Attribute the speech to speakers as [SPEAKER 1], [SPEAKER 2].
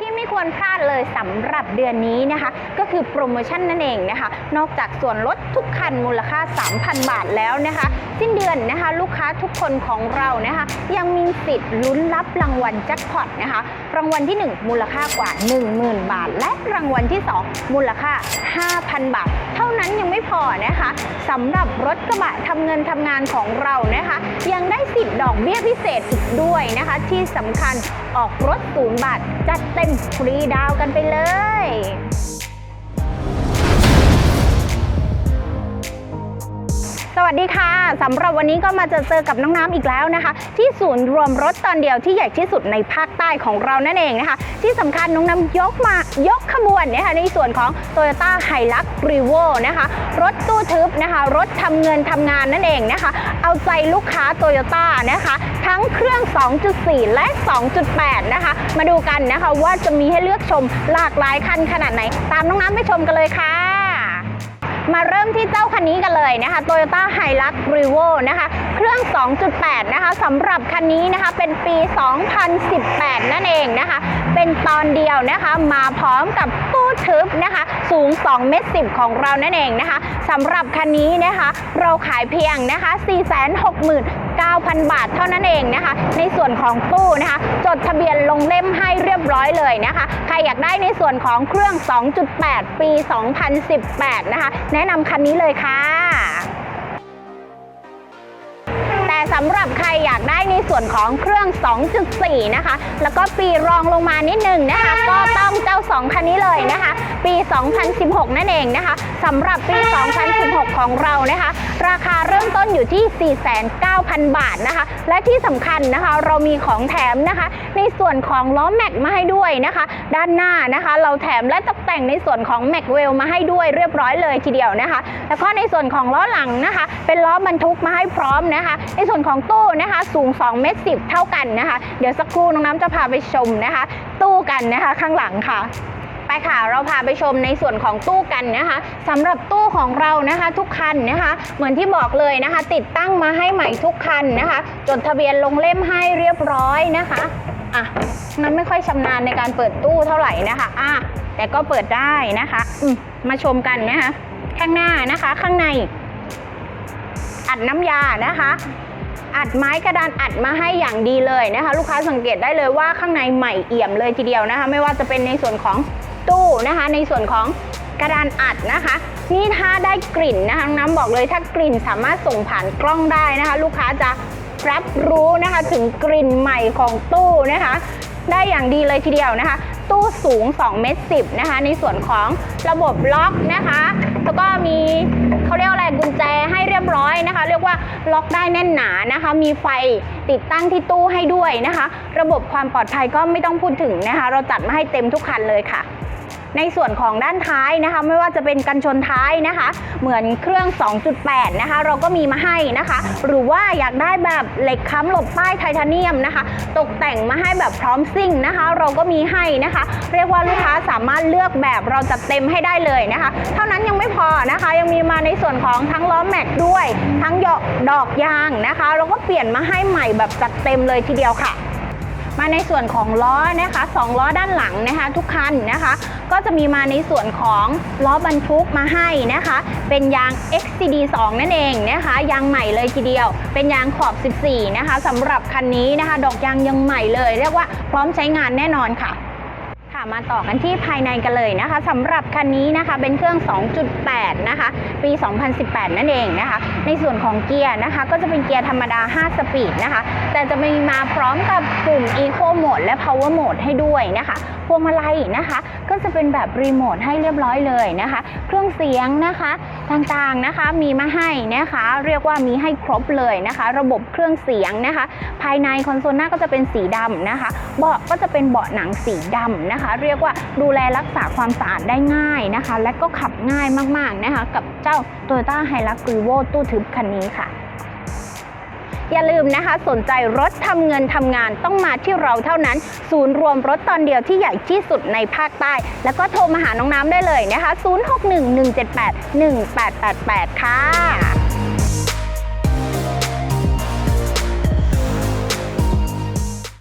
[SPEAKER 1] ที่ไม่ควรพลาดเลยสำหรับเดือนนี้นะคะ ก็คือโปรโมชั่นนั่นเองนะคะ นอกจากส่วนลดทุกคันมูลค่า 3,000 บาทแล้วนะคะ สิ้นเดือนนะคะ ลูกค้าทุกคนของเรานะคะ ยังมีสิทธิ์ลุ้นรับรางวัลแจ็คพอตนะคะรางวัลที่ 1 มูลค่ากว่า 10,000 บาท และรางวัลที่ 2 มูลค่า 5,000 บาท เท่านั้นยังไม่พอนะคะสำหรับรถกระบะทำเงินทำงานของเรานะคะ ยังได้สิทธิ์ดอกเบี้ยพิเศษอีกด้วยนะคะ ที่สำคัญออกรถศูนย์บาท จัดเต็มฟรีดาวกันไปเลย วัสดีค่ะสำหรับวันนี้ก็มาเจอเจอกับน้องน้ำอีกแล้วนะคะ ที่ศูนย์รวมรถตอนเดียวที่ใหญ่ที่สุดในภาคใต้ของเรานั่นเองนะคะ ที่สำคัญน้องน้ำยกมายกขบวนนะคะในส่วนของ Toyota h i l u x r e v o นะคะ รถตู้ทึบนะคะ รถทำเงินทำงานนั่นเองนะคะ เอาใจลูกค้า Toyota นะคะ ทั้งเครื่อง 2.4 และ 2.8 นะคะ มาดูกันนะคะว่าจะมีให้เลือกชมหลากหลายคันขนาดไหน ตามน้องน้ำไปชมกันเลยค่ะ มาเริ่มที่เจ้าคันนี้กันเลยนะคะ Toyota Hilux Revo นะคะ เครื่อง 2.8 นะคะสำหรับคันนี้นะคะเป็นปี 2018 นั่นเองนะคะ เป็นตอนเดียวนะคะมาพร้อมกับ ทึบนะคะ สูง 2 เมตร 10 ของเรานั่นเองนะคะสำหรับคันนี้นะคะ เราขายเพียงนะคะ 469,000 บาทเท่านั้นเองนะคะ ในส่วนของตู้นะคะ จดทะเบียนลงเล่มให้เรียบร้อยเลยนะคะ ใครอยากได้ในส่วนของเครื่อง 2.8 ปี 2018 นะคะ แนะนำคันนี้เลยค่ะำหรับใครอยากได้ในส่วนของเครื่อง 2.4 นะคะ แล้วก็ปีรองลงมานิดนึงนะคะ ก็ต้องเจ้า 2 คันนี้เลยนะคะ ปี 2016 นั่นเองนะคะ สำหรับปี 2016 ของเรานะคะ ราคาเริ่มต้นอยู่ที่ 49,000 บาทนะคะ และที่สำคัญนะคะเรามีของแถมนะคะ ในส่วนของล้อแม็กมาให้ด้วยนะคะ ด้านหน้านะคะ เราแถมและตกแต่งในส่วนของแม็กเวลมาให้ด้วยเรียบร้อยเลยทีเดียวนะคะ แล้วก็ในส่วนของล้อหลังนะคะ เป็นล้อบรรทุกมาให้พร้อมนะคะ ในส่วนของตู้นะคะสูง2เมตร10 เท่ากันนะคะ เดี๋ยวสักครู่น้องน้ำจะพาไปชมนะคะ ตู้กันนะคะข้างหลังค่ะ ไปค่ะ เราพาไปชมในส่วนของตู้กันนะคะสำหรับตู้ของเรานะคะ ทุกคันนะคะ เหมือนที่บอกเลยนะคะ ติดตั้งมาให้ใหม่ทุกคันนะคะ จดทะเบียนลงเล่มให้เรียบร้อยนะคะอะนั้นไม่ค่อยชำนาญในการเปิดตู้เท่าไหร่นะคะอะแต่ก็เปิดได้นะคะอืมมาชมกันนะคะ ข้างหน้านะคะ ข้างใน อัดน้ำยานะคะอัดไม้กระดานอัดมาให้อย่างดีเลยนะคะ ลูกค้าสังเกตได้เลยว่าข้างในใหม่เอี่ยมเลยทีเดียวนะคะ ไม่ว่าจะเป็นในส่วนของ ตู้นะคะ ในส่วนของกระดานอัดนะคะ นี่ถ้าได้กลิ่นนะคะน้ำบอกเลยถ้ากลิ่นสามารถส่งผ่านกล้องได้นะคะ ลูกค้าจะรับรู้นะคะถึงกลิ่นใหม่ของตู้นะคะ ได้อย่างดีเลยทีเดียวนะคะ ตู้สูง2เมตร10นะคะ ในส่วนของระบบล็อกนะคะ แล้วก็มีเขาเรียกว่าอะไรกุญแจให้เรียบร้อยนะคะ เรียกว่าล็อกได้แน่นหนานะคะ มีไฟติดตั้งที่ตู้ให้ด้วยนะคะ ระบบความปลอดภัยก็ไม่ต้องพูดถึงนะคะ เราจัดมาให้เต็มทุกคันเลยค่ะ ในส่วนของด้านท้ายนะคะ ไม่ว่าจะเป็นกันชนท้ายนะคะ เหมือนเครื่อง 2.8 นะคะ เราก็มีมาให้นะคะ หรือว่าอยากได้แบบเหล็กค้ำหลบใต้ไทเทเนียมนะคะ ตกแต่งมาให้แบบพร้อมซิ่งนะคะ เราก็มีให้นะคะ เรียกว่าลูกค้าสามารถเลือกแบบเราจัดเต็มให้ได้เลยนะคะ เท่านั้นยังไม่พอนะคะ ยังมีมาในส่วนของทั้งล้อแม็กด้วย ทั้งหยกดอกยางนะคะ เราก็เปลี่ยนมาให้ใหม่แบบจัดเต็มเลยทีเดียวค่ะ มาในส่วนของล้อนะคะสองล้อด้านหลังนะคะ ทุกคันนะคะ ก็จะมีมาในส่วนของล้อบรรทุกมาให้นะคะ เป็นยาง XCD 2 นั่นเองนะคะ ยางใหม่เลยทีเดียว เป็นยางขอบ 14 นะคะสำหรับคันนี้นะคะ ดอกยางยังใหม่เลย เรียกว่าพร้อมใช้งานแน่นอนค่ะ ค่ะมาต่อกันที่ภายในกันเลยนะคะสำหรับคันนี้นะคะเป็นเครื่อง 2.8 นะคะ ปี 2018 นั่นเองนะคะ ในส่วนของเกียร์นะคะ ก็จะเป็นเกียร์ธรรมดา 5 สปีดนะคะ แต่จะมีมาพร้อมกับปุ่ม Eco Mode และ Power Mode ให้ด้วยนะคะ วงมาลัยนะคะ ก็จะเป็นแบบรีโมทให้เรียบร้อยเลยนะคะ เครื่องเสียงนะคะต่างๆนะคะมีมาให้นะคะ เรียกว่ามีให้ครบเลยนะคะ ระบบเครื่องเสียงนะคะ ภายในคอนโซลหน้าก็จะเป็นสีดำนะคะ เบาะก็จะเป็นเบาะหนังสีดำนะคะ เรียกว่าดูแลรักษาความสะอาดได้ง่ายนะคะ และก็ขับง่ายมากๆนะคะ กับเจ้า Toyota Hilux Revo ตู้ทึบคันนี้ค่ะ อย่าลืมนะคะ สนใจรถทำเงินทำงานต้องมาที่เราเท่านั้น ศูนย์รวมรถตอนเดียวที่ใหญ่ที่สุดในภาคใต้ แล้วก็โทรมาหาน้องน้ำได้เลยนะคะ 0611781888 ค่ะ